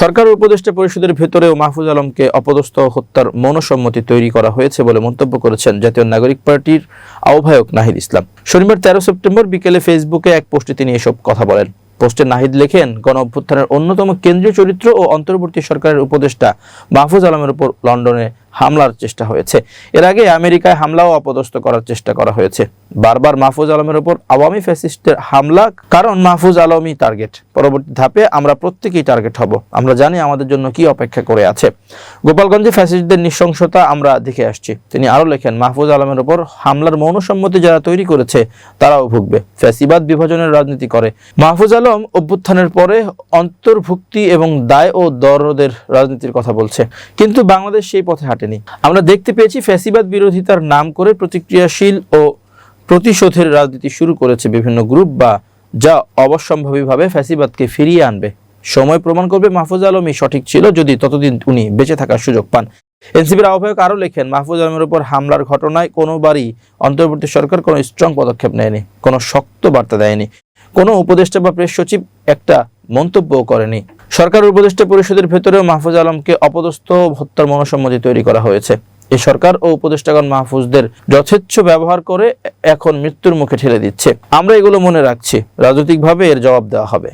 সরকার উপদেষ্টা পরিষদের ভেতরেও মাহফুজ আলমকে অপদস্থ হত্যার মনসম্মতি তৈরি করা হয়েছে বলে মন্তব্য করেছেন জাতীয় নাগরিক পার্টির আহ্বায়ক নাহিদ ইসলাম। শনিবার তেরো সেপ্টেম্বর বিকেলে ফেসবুকে এক পোস্টে তিনি এসব কথা বলেন। পোস্টে নাহিদ লেখেন, গণ অভ্যুত্থানের অন্যতম কেন্দ্রীয় চরিত্র ও অন্তর্বর্তী সরকারের উপদেষ্টা মাহফুজ আলমের উপর লন্ডনে হামলার চেষ্টা হয়েছে। এর আগে আমেরিকায় হামলাও অপদস্থ করার চেষ্টা করা হয়েছে। বারবার মাহফুজ আলমের উপর আওয়ামী ফ্যাসিস্টের হামলা, কারণ মাহফুজ আলমই টার্গেট পরবর্তী ধাপে আমরা প্রত্যেকেই টার্গেট হব। আমরা জানি আমাদের জন্য কি অপেক্ষা করে আছে। গোপালগঞ্জে ফ্যাসিস্টদের নৃশংসতা আমরা দেখে আসছি। তিনি আরও লেখেন, মাহফুজ আলমের উপর হামলার মৌনসম্মতি যারা তৈরি করেছে, তারাও ভুগবে। ফ্যাসিবাদ বিভাজনের রাজনীতি করে। মাহফুজ আলম অভ্যুত্থানের পরে অন্তর্ভুক্তি এবং দায় ও দরদের রাজনীতির কথা বলছে। কিন্তু বাংলাদেশ সেই পথে হাঁটেনি আমরা দেখতে পেয়েছি ফ্যাসিবাদ বিরোধিতার নাম করে প্রতিক্রিয়াশীল ও প্রতিশোধের রাজনীতি শুরু করেছে বিভিন্ন গ্রুপ বা যা অবশ্যম্ভাবীভাবে ফ্যাসিবাদকে ফিরিয়ে আনবে। সময় প্রমাণ করবে মাহফুজ আলমই সঠিক ছিল যদি ততদিন উনি বেঁচে থাকার সুযোগ পান। এনসিপির আহ্বায়ক আরও লেখেন, মাহফুজ আলমের উপর হামলার ঘটনায় কোনোবারই অন্তর্বর্তী সরকার কোনো স্ট্রং পদক্ষেপ নেয়নি, কোনো শক্ত বার্তা দেয়নি, কোনো উপদেষ্টা বা প্রেস সচিব একটা মন্তব্যও করেনি। সরকার উপদেষ্টা পরিষদের ভেতরেও মাহফুজ আলমকে অপদস্থ হত্যার মনসম্মতি তৈরি করা হয়েছে। এ সরকার ও উপদেষ্টাগণ মাহফুজদের যথেচ্ছ ব্যবহার করে এখন মৃত্যুর মুখে ঠেলে দিচ্ছে। আমরা এগুলো মনে রাখছি। রাজনৈতিকভাবে এর জবাব দেওয়া হবে।